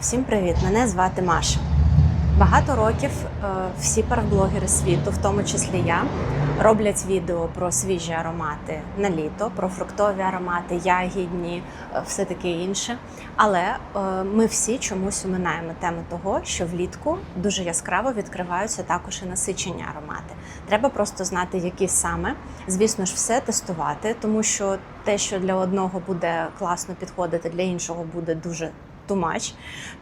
Всім привіт! Мене звати Маша. Багато років е, всі парфблогери світу, в тому числі я, роблять відео про свіжі аромати на літо, про фруктові аромати, ягідні, е, все таке інше. Але е, ми всі чомусь уминаємо тему того, що влітку дуже яскраво відкриваються також і насичені аромати. Треба просто знати, які саме. Звісно ж, все тестувати, тому що те, що для одного буде класно підходити, для іншого буде дуже too much.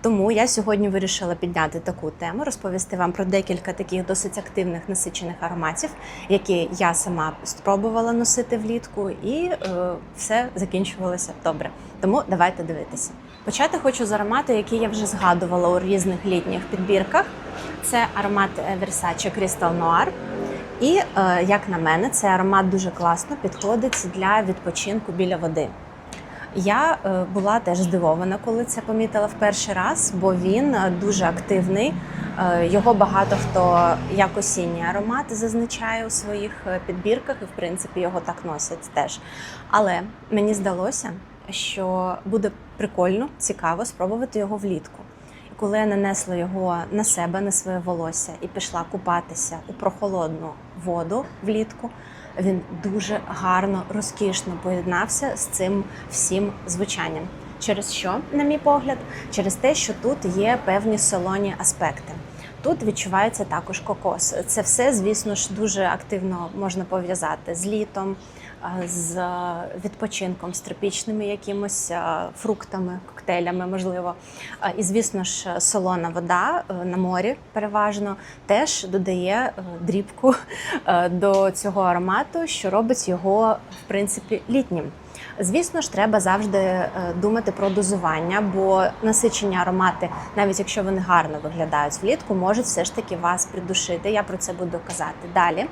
Тому я сьогодні вирішила підняти таку тему, розповісти вам про декілька таких досить активних насичених ароматів, які я сама спробувала носити влітку, і е, все закінчувалося добре. Тому давайте дивитися. Почати хочу з аромату, який я вже згадувала у різних літніх підбірках. Це аромат е, Versace Crystal Noir. І, е, як на мене, цей аромат дуже класно підходить для відпочинку біля води. Я е, була теж здивована, коли це помітила в перший раз, бо він е, дуже активний. Е, Його багато хто як осінні аромати зазначає у своїх підбірках, і в принципі його так носять теж. Але мені здалося, що буде прикольно, цікаво спробувати його влітку. І коли я нанесла його на себе, на своє волосся, і пішла купатися у прохолодну воду влітку, він дуже гарно, розкішно поєднався з цим всім звучанням. Через що, на мій погляд, через те, що тут є певні солоні аспекти. Тут відчувається також кокос. Це все, звісно ж, дуже активно можна пов'язати з літом, з відпочинком, з тропічними якимось фруктами, коктейлями, можливо. І, звісно ж, солона вода е, на морі переважно теж додає е, дрібку е, до цього аромату, що робить його в принципі літнім. Звісно ж, треба завжди е, думати про дозування, бо насичені аромати, навіть якщо вони гарно виглядають влітку, можуть все ж таки вас придушити. Я про це буду казати далі.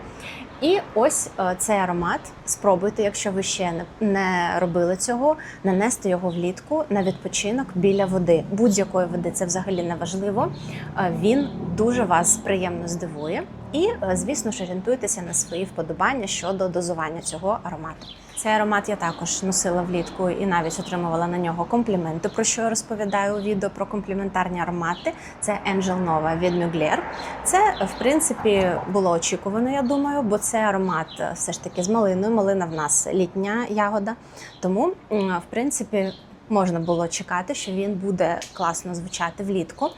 І ось е, цей аромат. Спробуйте, якщо ви ще не, не робили цього, нанести його влітку на відпочинок біля води. Будь-якої води це взагалі не важливо. Е, Він дуже вас приємно здивує. І, е, звісно ж, орієнтуйтеся на свої вподобання щодо дозування цього аромату. Цей аромат я також носила влітку і навіть отримувала на нього компліменти, про що я розповідаю у відео про компліментарні аромати. Це Angel Nova від Mugler. Це, в принципі, було очікувано, я думаю, бо це аромат е, все ж таки з малиною. Малина в нас літня ягода. Тому, в принципі, можна було чекати, що він буде класно звучати влітку.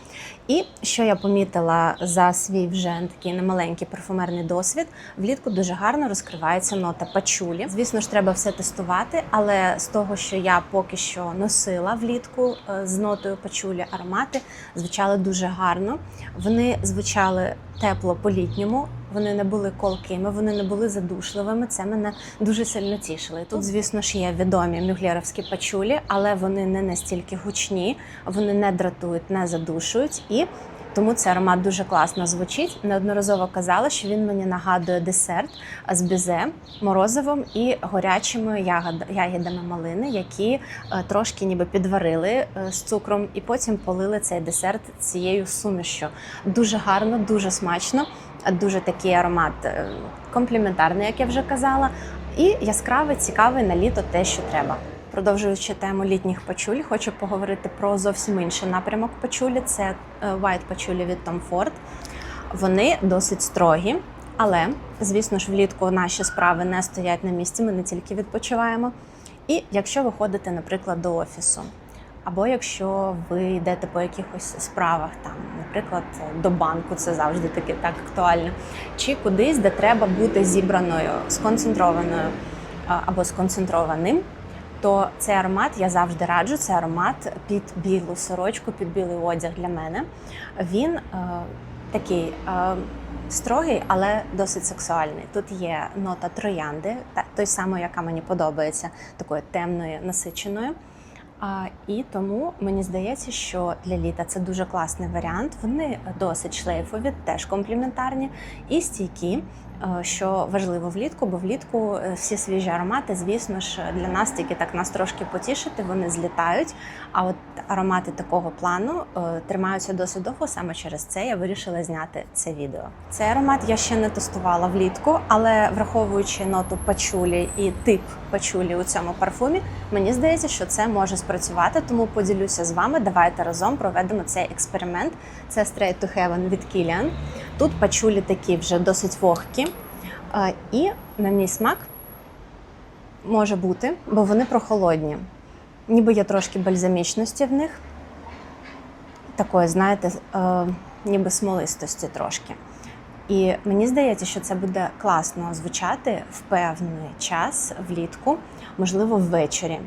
І що я помітила за свій вже такий немаленький парфумерний досвід, влітку дуже гарно розкривається нота пачулі. Звісно ж, треба все тестувати, але з того, що я поки що носила влітку е, з нотою пачулі аромати, звучали дуже гарно. Вони звучали тепло по-літньому. Вони не були колкими, вони не були задушливими. Це мене дуже сильно тішило. Тут, звісно ж, є відомі мюглєровські пачулі, але вони не настільки гучні, вони не дратують, не задушують і. Тому цей аромат дуже класно звучить. Неодноразово казала, що він мені нагадує десерт з бізе, морозивом і горячими ягод- ягідами малини, які е, трошки ніби підварили е, з цукром, і потім полили цей десерт цією сумішю. Дуже гарно, дуже смачно, дуже такий аромат е, компліментарний, як я вже казала, і яскравий, цікавий на літо те, що треба. Продовжуючи тему літніх пачуль, хочу поговорити про зовсім інший напрямок пачулі. Це е, white пачулі від Tom Ford. Вони досить строгі, але, звісно ж, влітку наші справи не стоять на місці, ми не тільки відпочиваємо. І якщо ви ходите, наприклад, до офісу, або якщо ви йдете по якихось справах, там, наприклад, до банку, це завжди таки так актуально, чи кудись, де треба бути зібраною, сконцентрованою або сконцентрованим, то цей аромат я завжди раджу. Це аромат під білу сорочку, під білий одяг для мене. Він е, такий е, строгий, але досить сексуальний. Тут є нота троянди, та той самий, яка мені подобається, такої темної, насиченої. А, і тому мені здається, що для літа це дуже класний варіант. Вони досить шлейфові, теж компліментарні і стійкі. Е, що важливо влітку, бо влітку е, всі свіжі аромати, звісно ж, для нас тільки так нас трошки потішити, вони злітають. А от аромати такого плану е, тримаються досить довго. Саме через це я вирішила зняти це відео. Цей аромат я ще не тестувала влітку, але враховуючи ноту пачулі і тип пачулі у цьому парфумі, мені здається, що це може спрацювати, тому поділюся з вами. Давайте разом проведемо цей експеримент. Це Straight to Heaven від Kilian. Тут пачулі такі вже досить вогкі. І на мій смак може бути, бо вони прохолодні. Ніби є трошки бальзамічності в них. Такої, знаєте, е, ніби смолистості трошки. І мені здається, що це буде класно звучати в певний час влітку, можливо, ввечері.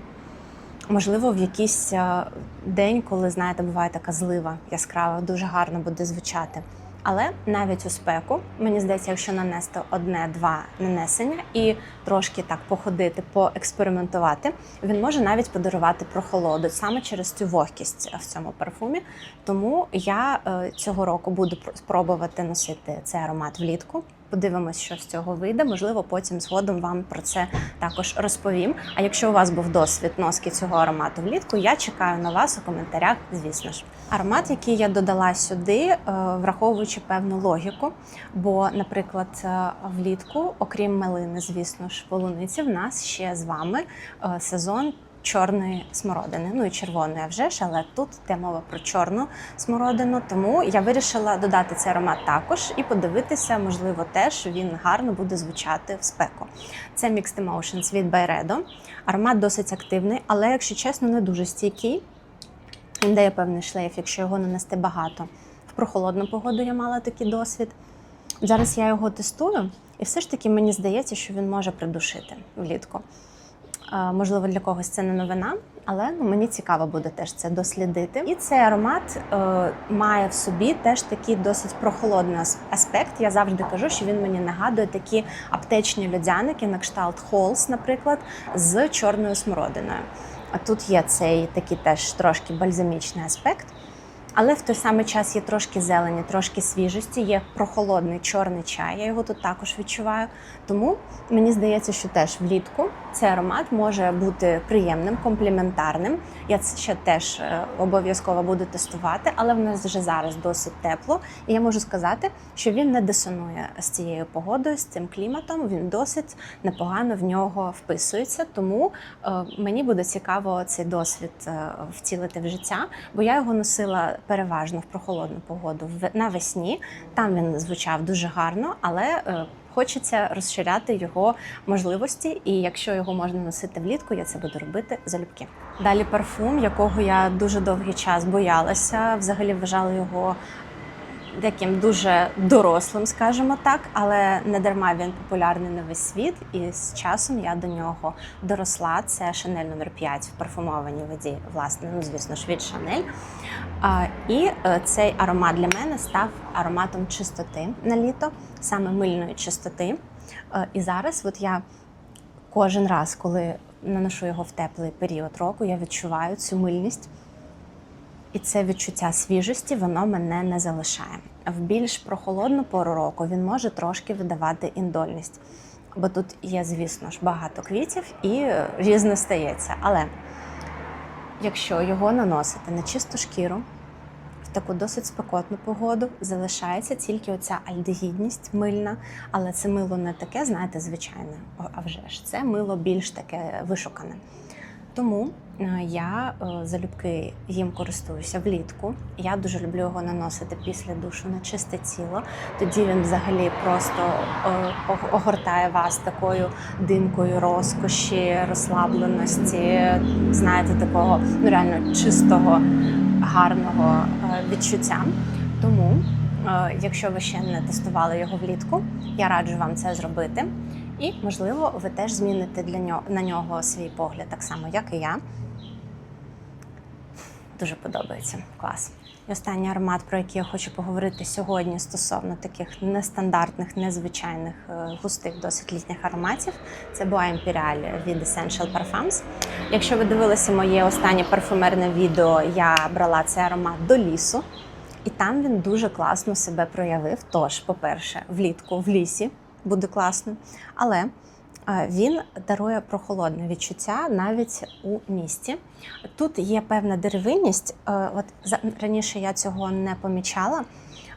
Можливо, в якийсь е, день, коли знаєте, буває така злива яскрава, дуже гарно буде звучати. Але навіть у спеку, мені здається, якщо нанести одне-два нанесення і трошки так походити, поекспериментувати, він може навіть подарувати прохолоду саме через цю вогкість в цьому парфумі. Тому я е, цього року буду спробувати носити цей аромат влітку. Подивимось, що з цього вийде. Можливо, потім згодом вам про це також розповім. А якщо у вас був досвід носки цього аромату влітку, я чекаю на вас у коментарях, звісно ж. Аромат, який я додала сюди, е, враховуючи певну логіку. Бо, наприклад, е, влітку, окрім малини, звісно ж, полуниці, в нас ще з вами е, сезон. Чорної смородини, ну і червоної а вже ж, але тут йде мова про чорну смородину. Тому я вирішила додати цей аромат також і подивитися, можливо, теж він гарно буде звучати в спеку. Це Mixed Emotions від Byredo. Аромат досить активний, але, якщо чесно, не дуже стійкий. Він дає певний шлейф, якщо його нанести багато. В прохолодну погоду я мала такий досвід. Зараз я його тестую, і все ж таки мені здається, що він може придушити влітку. Можливо, для когось це не новина, але ну, мені цікаво буде теж це дослідити. І цей аромат е, має в собі теж такий досить прохолодний аспект. Я завжди кажу, що він мені нагадує такі аптечні льодяники на кшталт Halls, наприклад, з чорною смородиною. А тут є цей такий теж трошки бальзамічний аспект. Але в той самий час є трошки зелені, трошки свіжості, є прохолодний чорний чай. Я його тут також відчуваю. Тому мені здається, що теж влітку цей аромат може бути приємним, компліментарним. Я це ще теж е, обов'язково буду тестувати, але в нас вже зараз досить тепло. І я можу сказати, що він не дисонує з цією погодою, з цим кліматом. Він досить непогано в нього вписується. Тому е, мені буде цікаво цей досвід е, втілити в життя, бо я його носила переважно в прохолодну погоду в- навесні. Там він звучав дуже гарно, але е, хочеться розширяти його можливості. І якщо його можна носити влітку, я це буду робити залюбки. Далі парфум, якого я дуже довгий час боялася, взагалі вважала його таким дуже дорослим, скажімо так, але не дарма він популярний на весь світ. І з часом я до нього доросла. Це Шанель номер 5 в парфумованій воді, власне, ну звісно ж від Шанель. І е, цей аромат для мене став ароматом чистоти на літо, саме мильної чистоти. Е, і зараз, от я кожен раз, коли наношу його в теплий період року, я відчуваю цю мильність. І це відчуття свіжості воно мене не залишає. В більш прохолодну пору року він може трошки видавати індольність. Бо тут є, звісно ж, багато квітів і е, різне стається. Але якщо його наносити на чисту шкіру, в таку досить спекотну погоду залишається тільки оця альдегідність мильна, але це мило не таке, знаєте, звичайне, а вже ж це мило більш таке вишукане. Тому е, я е, залюбки їм користуюся влітку. Я дуже люблю його наносити після душу на чисте тіло. Тоді він взагалі просто е, огортає вас такою димкою розкоші, розслабленості, знаєте, такого ну реально чистого, гарного відчуття. Тому, якщо ви ще не тестували його влітку, я раджу вам це зробити. І, можливо, ви теж зміните для нього на нього свій погляд, так само, як і я. Дуже подобається. Клас. І останній аромат, про який я хочу поговорити сьогодні стосовно таких нестандартних, незвичайних, е, густих, досить літніх ароматів, це Boa Imperial від Essential Parfums. Якщо ви дивилися моє останнє парфумерне відео, я брала цей аромат до лісу. І там він дуже класно себе проявив. Тож, по-перше, влітку в лісі буде класно. Але е, він дарує прохолодне відчуття навіть у місті. Тут є певна деревинність. е, От раніше я цього не помічала.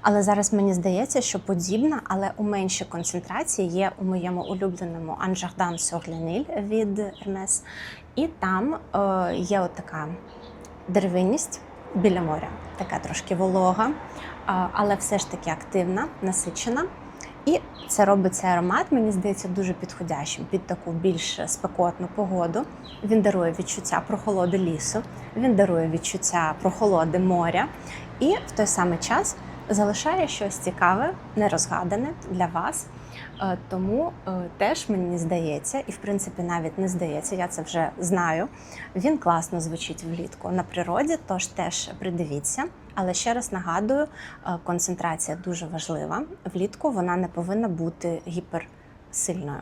Але зараз мені здається, що подібна, але у меншій концентрації є у моєму улюбленому Анжардан Сьогляниль від Hermes. І там е, є така деревинність біля моря, така трошки волога, але все ж таки активна, насичена. І це робить цей аромат, мені здається, дуже підходящим під таку більш спекотну погоду. Він дарує відчуття прохолоди лісу, він дарує відчуття прохолоди моря, і в той самий час залишає щось цікаве, нерозгадане для вас. Е, Тому е, теж мені здається, і в принципі навіть не здається, я це вже знаю. Він класно звучить влітку на природі, тож теж придивіться. Але ще раз нагадую, е, концентрація дуже важлива. Влітку вона не повинна бути гіперсильною.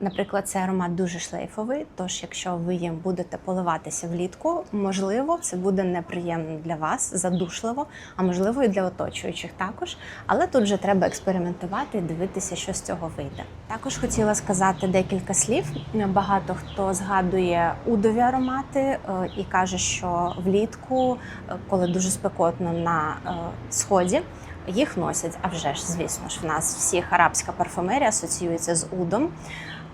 Наприклад, цей аромат дуже шлейфовий, тож якщо ви їм будете поливатися влітку, можливо, це буде неприємно для вас, задушливо, а можливо і для оточуючих також. Але тут вже треба експериментувати і дивитися, що з цього вийде. Також хотіла сказати декілька слів. Багато хто згадує удові аромати е, і каже, що влітку, е, коли дуже спекотно на е, сході. Їх носять, а вже ж, звісно ж, в нас всіх арабська парфумерія асоціюється з удом.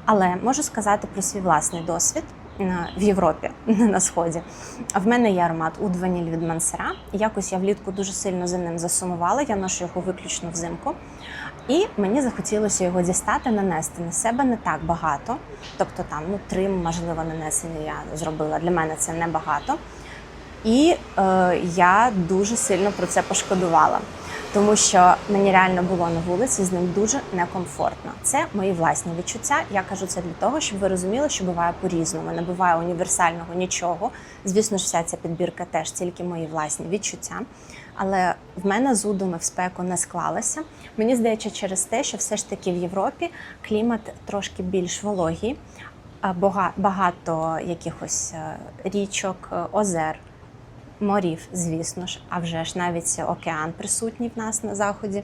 Але можу сказати про свій власний досвід е, в Європі, на сході. В мене є аромат уд ваніль від Мансера. Якось я влітку дуже сильно за ним засумувала. Я ношу його виключно взимку. І мені захотілося його дістати, нанести на себе не так багато. Тобто там ну три, можливо, нанесення я зробила. Для мене це небагато. І е, я дуже сильно про це пошкодувала, тому що мені реально було на вулиці з ним дуже некомфортно. Це мої власні відчуття. Я кажу це для того, щоб ви розуміли, що буває по-різному. Не буває універсального нічого. Звісно ж, вся ця підбірка теж тільки мої власні відчуття. Але в мене з удами в спеку не склалося. Мені здається, через те, що все ж таки в Європі клімат трошки більш вологий, багато якихось е, річок, е, озер морів, звісно ж, а вже ж навіть океан присутній в нас на заході.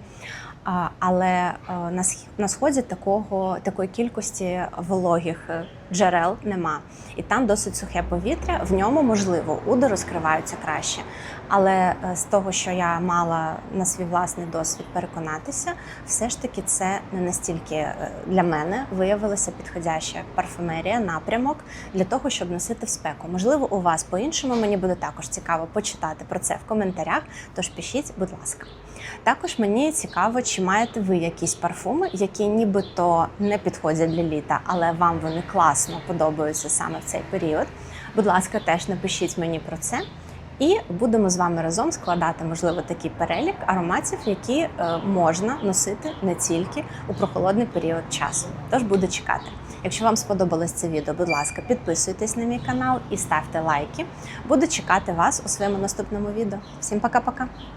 Але е, на сх- сході такого такої кількості вологих е, джерел нема, і там досить сухе повітря. В ньому можливо уди розкриваються краще. Але е, з того, що я мала на свій власний досвід переконатися, все ж таки це не настільки для мене виявилася підходяща парфумерія, напрямок для того, щоб носити в спеку. Можливо, у вас по-іншому мені буде також цікаво почитати про це в коментарях. Тож пишіть, будь ласка. Також мені цікаво, чи маєте ви якісь парфуми, які нібито не підходять для літа, але вам вони класно подобаються саме в цей період. Будь ласка, теж напишіть мені про це. І будемо з вами разом складати, можливо, такий перелік ароматів, які е, можна носити не тільки у прохолодний період часу. Тож буду чекати. Якщо вам сподобалось це відео, будь ласка, підписуйтесь на мій канал і ставте лайки. Буду чекати вас у своєму наступному відео. Всім пока-пока!